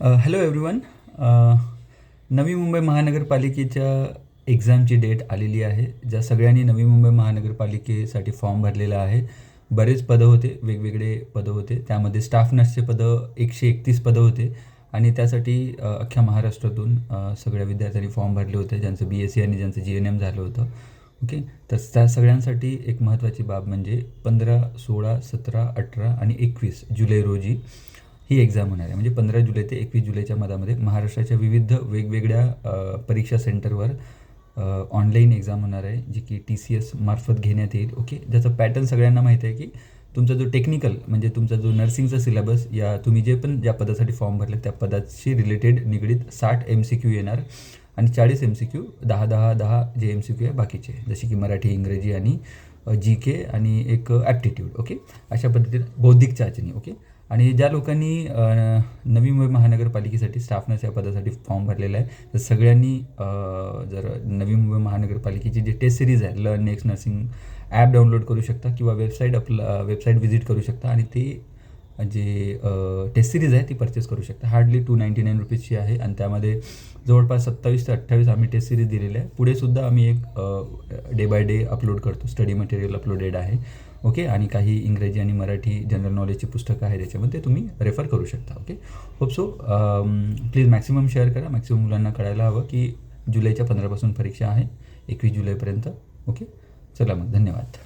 Hello everyone Navi Mumbai महानगरपालिकेच्या एक्झामची date आलेली आहे. ज्या सगळ्यांनी नवी मुंबई महानगरपालिकेसाठी फॉर्म भरलेला आहे. बरेच पदं होते वेगवेगळे पदं होते. त्यामध्ये स्टाफ नर्सचे पदं एकशे एकतीस पदं होते. आणि त्यासाठी अख्ख्या महाराष्ट्रातून सगळ्या विद्यार्थ्यांनी फॉर्म भरले होते. ज्यांचं बी एस सी आणि ज्यांचं जी एन एम झालं होतं. ओके तर त्या सगळ्यांसाठी एक महत्त्वाची बाब म्हणजे पंधरा सोळा सतरा अठरा आणि एकवीस जुलै रोजी ही एक्झाम होणार आहे. म्हणजे पंधरा जुलै ते एकवीस जुलैच्या मधामध्ये महाराष्ट्राच्या विविध वेगवेगळ्या परीक्षा सेंटरवर ऑनलाईन एक्झाम होणार आहे जी की टी सी एस मार्फत घेण्यात येईल. ओके ज्याचा पॅटर्न सगळ्यांना माहिती आहे की तुमचा जो टेक्निकल म्हणजे तुमचा जो नर्सिंगचा सिलेबस या तुम्ही जे पण ज्या पदासाठी फॉर्म भरले त्या पदाशी रिलेटेड निगडीत साठ एम सी क्यू येणार आणि चाळीस एम सी क्यू दहा दहा दहा जे एम सी क्यू आहे बाकीचे. जसे की मराठी इंग्रजी आणि जी के आणि एक ॲप्टिट्यूड ओके अशा पद्धतीने बौद्धिक चाचणी. ओके आणि ज्या लोकांनी नवी मुंबई महानगरपालिकेसाठी स्टाफनर्स या पदासाठी फॉर्म भरलेला आहे तर सगळ्यांनी जर नवी मुंबई महानगरपालिकेची जी टेस्ट सिरीज आहे learn next nursing app download करू शकता किंवा वेबसाईट अपला वेबसाईट व्हिजिट करू शकता आणि ते जे टेस्ट सिरीज आहे ती परचेस करू शकता. हार्डली टू नाईंटी नाईन रुपीजची आहे आणि त्यामध्ये जवळपास सत्तावीस ते अठ्ठावीस आम्ही टेस्ट सिरीज दिलेली आहे पुढे सुद्धा आम्ही एक डे बाय डे अपलोड करतो. स्टडी मटेरियल अपलोडेड आहे. ओके आणि काही इंग्रजी आणि मराठी जनरल नॉलेजची पुस्तकं आहे त्याच्यामध्ये तुम्ही रेफर करू शकता. Okay hope so please maximum share करा. मॅक्सिमम मुलांना कळायला हवं की जुलैच्या पंधरापासून परीक्षा आहे. एकवीस जुलैपर्यंत. ओके चला मग धन्यवाद.